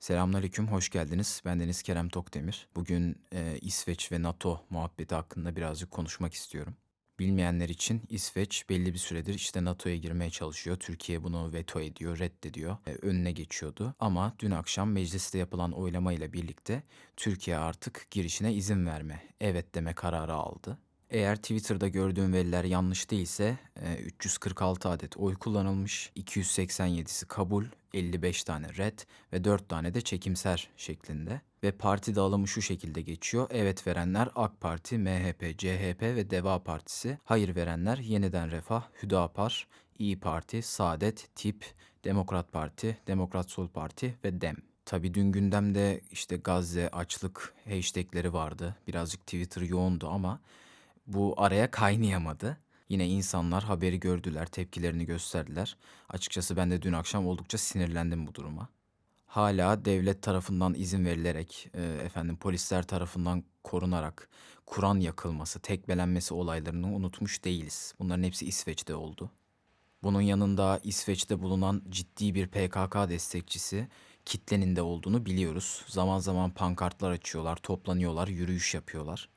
Selamünaleyküm, hoş geldiniz. Bendeniz Kerem Tokdemir. Bugün e, İsveç ve NATO muhabbeti hakkında birazcık konuşmak istiyorum. Bilmeyenler için İsveç belli bir süredir işte NATO'ya girmeye çalışıyor. Türkiye bunu veto ediyor, reddediyor, e, önüne geçiyordu. Ama dün akşam mecliste yapılan oylamayla birlikte Türkiye artık girişine izin verme, evet deme kararı aldı. Eğer Twitter'da gördüğüm veriler yanlış değilse e, 346 adet oy kullanılmış, 287'si kabul, 55 tane red ve 4 tane de çekimser şeklinde. Ve parti dağılımı şu şekilde geçiyor. Evet verenler AK Parti, MHP, CHP ve Deva Partisi. Hayır verenler Yeniden Refah, Hüdapar, İyi Parti, Saadet, TİP, Demokrat Parti, Demokrat Sol Parti ve DEM. Tabii dün gündemde işte Gazze, açlık hashtagleri vardı. Birazcık Twitter yoğundu ama bu araya kaynayamadı. Yine insanlar haberi gördüler, tepkilerini gösterdiler. Açıkçası ben de dün akşam oldukça sinirlendim bu duruma. Hala devlet tarafından izin verilerek, e, efendim polisler tarafından korunarak Kur'an yakılması, tekmelenmesi olaylarını unutmuş değiliz. Bunların hepsi İsveç'te oldu. Bunun yanında İsveç'te bulunan ciddi bir PKK destekçisi kitlenin de olduğunu biliyoruz. Zaman zaman pankartlar açıyorlar, toplanıyorlar, yürüyüş yapıyorlar.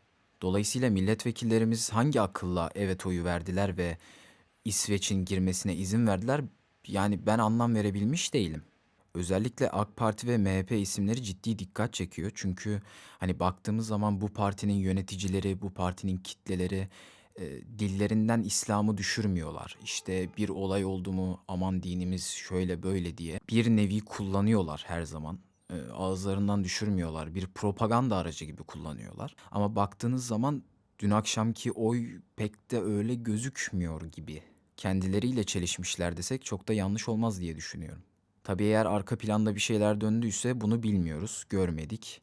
Dolayısıyla milletvekillerimiz hangi akılla evet oyu verdiler ve İsveç'in girmesine izin verdiler? Yani ben anlam verebilmiş değilim. Özellikle AK Parti ve MHP isimleri ciddi dikkat çekiyor. Çünkü hani baktığımız zaman bu partinin yöneticileri, bu partinin kitleleri e, dillerinden İslam'ı düşürmüyorlar. İşte bir olay oldu mu aman dinimiz şöyle böyle diye bir nevi kullanıyorlar her zaman. E, ağızlarından düşürmüyorlar. Bir propaganda aracı gibi kullanıyorlar. Ama baktığınız zaman dün akşamki oy pek de öyle gözükmüyor gibi. Kendileriyle çelişmişler desek çok da yanlış olmaz diye düşünüyorum. Tabii eğer arka planda bir şeyler döndüyse bunu bilmiyoruz, görmedik.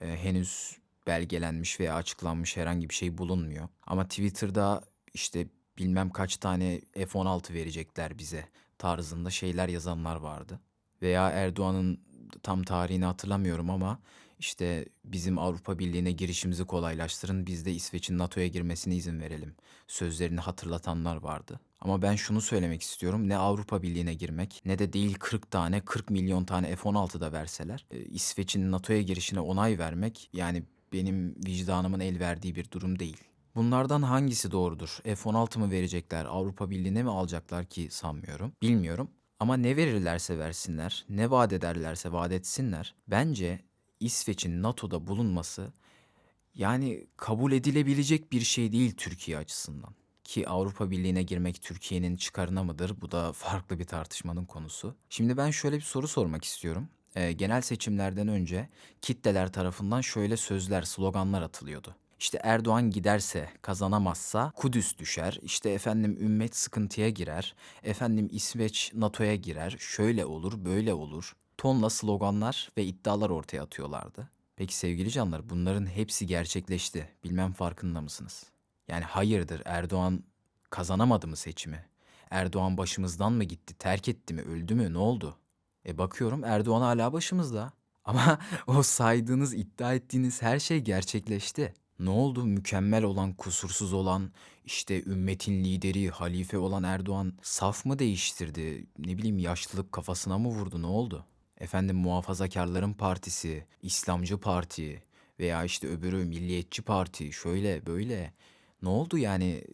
Ee, henüz belgelenmiş veya açıklanmış herhangi bir şey bulunmuyor. Ama Twitter'da işte bilmem kaç tane F-16 verecekler bize tarzında şeyler yazanlar vardı. Veya Erdoğan'ın tam tarihini hatırlamıyorum ama işte bizim Avrupa Birliği'ne girişimizi kolaylaştırın, biz de İsveç'in NATO'ya girmesine izin verelim. Sözlerini hatırlatanlar vardı. Ama ben şunu söylemek istiyorum. Ne Avrupa Birliği'ne girmek ne de değil 40 tane 40 milyon tane F-16 da verseler e, İsveç'in NATO'ya girişine onay vermek yani benim vicdanımın el verdiği bir durum değil. Bunlardan hangisi doğrudur? F-16 mı verecekler, Avrupa Birliği'ne mi alacaklar ki sanmıyorum. Bilmiyorum. Ama ne verirlerse versinler, ne vaat ederlerse vaat etsinler. Bence İsveç'in NATO'da bulunması yani kabul edilebilecek bir şey değil Türkiye açısından. Ki Avrupa Birliği'ne girmek Türkiye'nin çıkarına mıdır? Bu da farklı bir tartışmanın konusu. Şimdi ben şöyle bir soru sormak istiyorum. Ee, genel seçimlerden önce kitleler tarafından şöyle sözler, sloganlar atılıyordu. İşte Erdoğan giderse, kazanamazsa Kudüs düşer. İşte efendim ümmet sıkıntıya girer. Efendim İsveç NATO'ya girer. Şöyle olur, böyle olur. Tonla sloganlar ve iddialar ortaya atıyorlardı. Peki sevgili canlar bunların hepsi gerçekleşti. Bilmem farkında mısınız? Yani hayırdır Erdoğan kazanamadı mı seçimi? Erdoğan başımızdan mı gitti, terk etti mi, öldü mü, ne oldu? E bakıyorum Erdoğan hala başımızda. Ama o saydığınız, iddia ettiğiniz her şey gerçekleşti. Ne oldu? Mükemmel olan, kusursuz olan, işte ümmetin lideri, halife olan Erdoğan saf mı değiştirdi? Ne bileyim yaşlılık kafasına mı vurdu? Ne oldu? Efendim muhafazakarların partisi, İslamcı parti veya işte öbürü milliyetçi parti şöyle böyle. Ne oldu yani?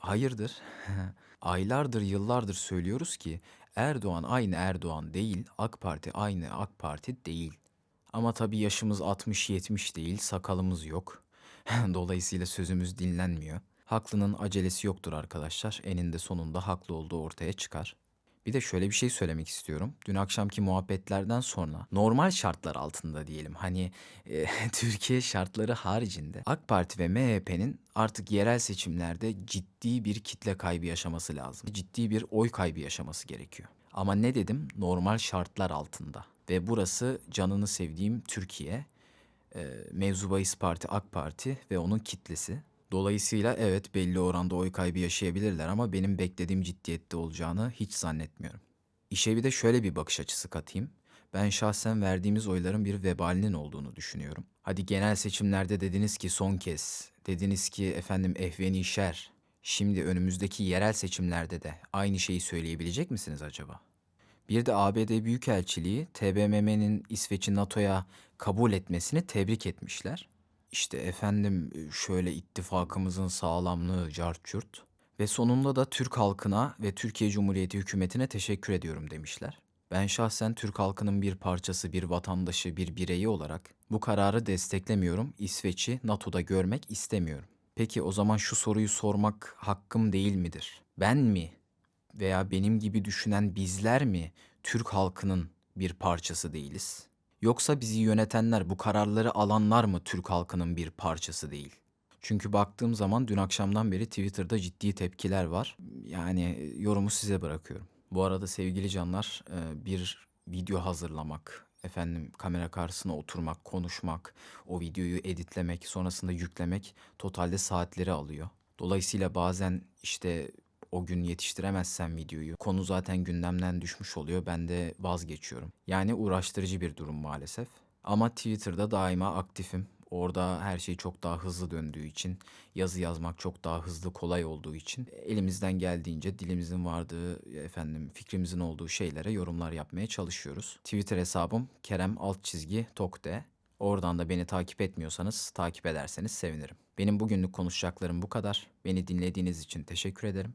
Hayırdır? Aylardır, yıllardır söylüyoruz ki Erdoğan aynı Erdoğan değil, AK Parti aynı AK Parti değil. Ama tabii yaşımız 60-70 değil, sakalımız yok. Dolayısıyla sözümüz dinlenmiyor. Haklının acelesi yoktur arkadaşlar. Eninde sonunda haklı olduğu ortaya çıkar. Bir de şöyle bir şey söylemek istiyorum. Dün akşamki muhabbetlerden sonra normal şartlar altında diyelim hani e, Türkiye şartları haricinde AK Parti ve MHP'nin artık yerel seçimlerde ciddi bir kitle kaybı yaşaması lazım. Ciddi bir oy kaybı yaşaması gerekiyor. Ama ne dedim? Normal şartlar altında. Ve burası canını sevdiğim Türkiye. E, mevzu bahis parti AK Parti ve onun kitlesi. Dolayısıyla evet belli oranda oy kaybı yaşayabilirler ama benim beklediğim ciddiyette olacağını hiç zannetmiyorum. İşe bir de şöyle bir bakış açısı katayım. Ben şahsen verdiğimiz oyların bir vebalinin olduğunu düşünüyorum. Hadi genel seçimlerde dediniz ki son kez, dediniz ki efendim ehveni şer. Şimdi önümüzdeki yerel seçimlerde de aynı şeyi söyleyebilecek misiniz acaba? Bir de ABD Büyükelçiliği TBMM'nin İsveç'i NATO'ya kabul etmesini tebrik etmişler. İşte efendim şöyle ittifakımızın sağlamlığı cart curt. Ve sonunda da Türk halkına ve Türkiye Cumhuriyeti hükümetine teşekkür ediyorum demişler. Ben şahsen Türk halkının bir parçası, bir vatandaşı, bir bireyi olarak bu kararı desteklemiyorum. İsveç'i NATO'da görmek istemiyorum. Peki o zaman şu soruyu sormak hakkım değil midir? Ben mi veya benim gibi düşünen bizler mi Türk halkının bir parçası değiliz? Yoksa bizi yönetenler, bu kararları alanlar mı Türk halkının bir parçası değil? Çünkü baktığım zaman dün akşamdan beri Twitter'da ciddi tepkiler var. Yani yorumu size bırakıyorum. Bu arada sevgili canlar e, bir video hazırlamak, efendim kamera karşısına oturmak, konuşmak, o videoyu editlemek, sonrasında yüklemek totalde saatleri alıyor. Dolayısıyla bazen işte o gün yetiştiremezsem videoyu, konu zaten gündemden düşmüş oluyor. Ben de vazgeçiyorum. Yani uğraştırıcı bir durum maalesef. Ama Twitter'da daima aktifim. Orada her şey çok daha hızlı döndüğü için, yazı yazmak çok daha hızlı, kolay olduğu için elimizden geldiğince dilimizin vardığı, efendim fikrimizin olduğu şeylere yorumlar yapmaya çalışıyoruz. Twitter hesabım Kerem alt çizgi Tokde. Oradan da beni takip etmiyorsanız takip ederseniz sevinirim. Benim bugünlük konuşacaklarım bu kadar. Beni dinlediğiniz için teşekkür ederim.